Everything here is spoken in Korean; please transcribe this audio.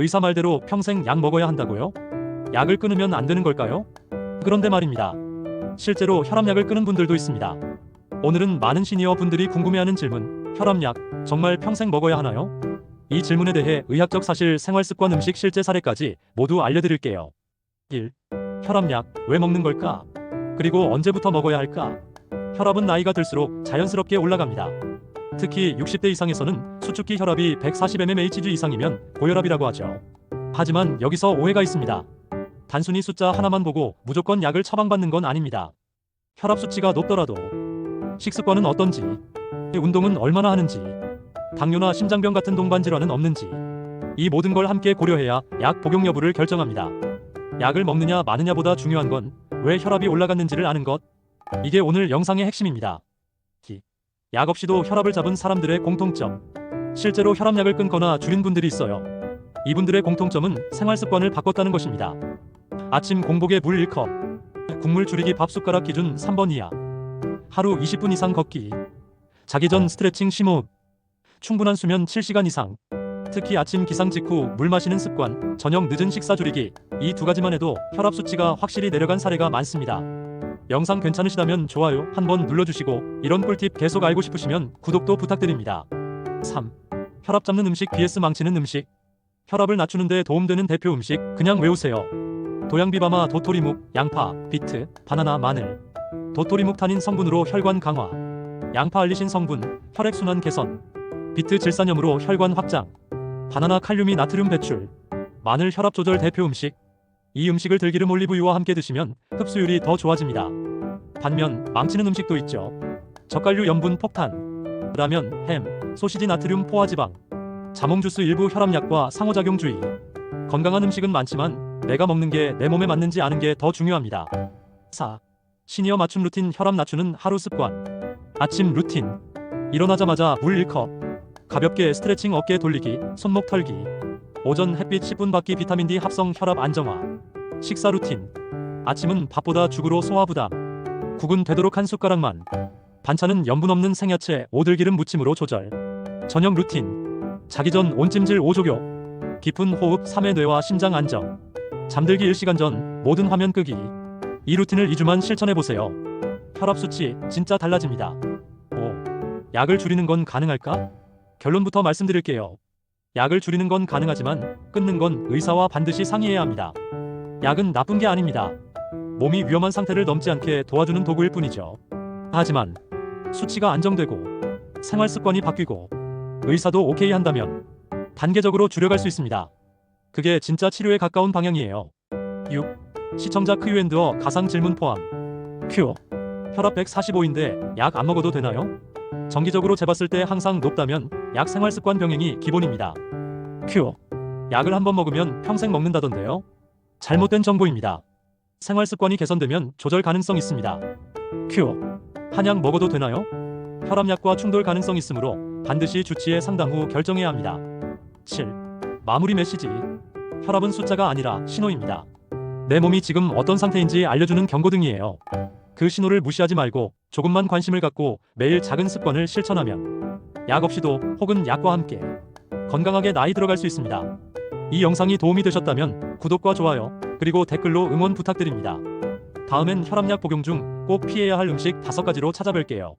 의사 말대로 평생 약 먹어야 한다고요? 약을 끊으면 안 되는 걸까요? 그런데 말입니다. 실제로 혈압약을 끊은 분들도 있습니다. 오늘은 많은 시니어 분들이 궁금해하는 질문, 혈압약 정말 평생 먹어야 하나요? 이 질문에 대해 의학적 사실, 생활습관, 음식, 실제 사례까지 모두 알려드릴게요. 1. 혈압약 왜 먹는 걸까? 그리고 언제부터 먹어야 할까? 혈압은 나이가 들수록 자연스럽게 올라갑니다. 특히 60대 이상에서는 수축기 혈압이 140mmHg 이상이면 고혈압이라고 하죠. 하지만 여기서 오해가 있습니다. 단순히 숫자 하나만 보고 무조건 약을 처방받는 건 아닙니다. 혈압 수치가 높더라도 식습관은 어떤지, 운동은 얼마나 하는지, 당뇨나 심장병 같은 동반 질환은 없는지 이 모든 걸 함께 고려해야 약 복용 여부를 결정합니다. 약을 먹느냐 마느냐보다 중요한 건 왜 혈압이 올라갔는지를 아는 것. 이게 오늘 영상의 핵심입니다. 기. 약 없이도 혈압을 잡은 사람들의 공통점. 실제로 혈압약을 끊거나 줄인 분들이 있어요. 이분들의 공통점은 생활 습관을 바꿨다는 것입니다. 아침 공복에 물 1컵, 국물 줄이기 밥 숟가락 기준 3번 이하, 하루 20분 이상 걷기, 자기 전 스트레칭 심호흡, 충분한 수면 7시간 이상, 특히 아침 기상 직후 물 마시는 습관, 저녁 늦은 식사 줄이기, 이 두 가지만 해도 혈압 수치가 확실히 내려간 사례가 많습니다. 영상 괜찮으시다면 좋아요 한번 눌러주시고 이런 꿀팁 계속 알고 싶으시면 구독도 부탁드립니다. 3. 혈압 잡는 음식 vs 망치는 음식. 혈압을 낮추는 데 도움되는 대표 음식 그냥 외우세요. 도양비바마 도토리묵, 양파, 비트, 바나나, 마늘. 도토리묵 타닌 성분으로 혈관 강화. 양파 알리신 성분, 혈액순환 개선. 비트 질산염으로 혈관 확장. 바나나 칼륨이 나트륨 배출. 마늘 혈압 조절 대표 음식 이 음식을 들기름 올리브유와 함께 드시면 흡수율이 더 좋아집니다. 반면 망치는 음식도 있죠. 젓갈류 염분 폭탄, 라면, 햄, 소시지 나트륨 포화지방, 자몽 주스 일부 혈압약과 상호작용 주의. 건강한 음식은 많지만 내가 먹는 게 내 몸에 맞는지 아는 게 더 중요합니다. 4. 시니어 맞춤 루틴 혈압 낮추는 하루 습관. 아침 루틴. 일어나자마자 물 1컵. 가볍게 스트레칭 어깨 돌리기, 손목 털기. 오전 햇빛 10분 받기 비타민 D 합성 혈압 안정화. 식사 루틴. 아침은 밥보다 죽으로 소화 부담. 국은 되도록 한 숟가락만. 반찬은 염분 없는 생야채, 오들기름 무침으로 조절. 저녁 루틴. 자기 전 온찜질 5조교. 깊은 호흡 3회 뇌와 심장 안정. 잠들기 1시간 전 모든 화면 끄기. 이 루틴을 2주만 실천해 보세요. 혈압 수치 진짜 달라집니다. 5. 약을 줄이는 건 가능할까? 결론부터 말씀드릴게요. 약을 줄이는 건 가능하지만 끊는 건 의사와 반드시 상의해야 합니다. 약은 나쁜 게 아닙니다. 몸이 위험한 상태를 넘지 않게 도와주는 도구일 뿐이죠. 하지만 수치가 안정되고 생활 습관이 바뀌고 의사도 오케이 한다면 단계적으로 줄여갈 수 있습니다. 그게 진짜 치료에 가까운 방향이에요. 6. 시청자 크유앤드어 가상 질문 포함. 큐. 혈압 145인데 약 안 먹어도 되나요? 정기적으로 재봤을 때 항상 높다면 약 생활 습관 병행이 기본입니다. 큐. 약을 한번 먹으면 평생 먹는다던데요? 잘못된 정보입니다. 생활 습관이 개선되면 조절 가능성 있습니다. 큐. 한약 먹어도 되나요? 혈압약과 충돌 가능성 있으므로 반드시 주치의 상담 후 결정해야 합니다. 7. 마무리 메시지. 혈압은 숫자가 아니라 신호입니다. 내 몸이 지금 어떤 상태인지 알려주는 경고등이에요. 그 신호를 무시하지 말고 조금만 관심을 갖고 매일 작은 습관을 실천하면 약 없이도 혹은 약과 함께 건강하게 나이 들어갈 수 있습니다. 이 영상이 도움이 되셨다면 구독과 좋아요 그리고 댓글로 응원 부탁드립니다. 다음엔 혈압약 복용 중 꼭 피해야 할 음식 5가지로 찾아뵐게요.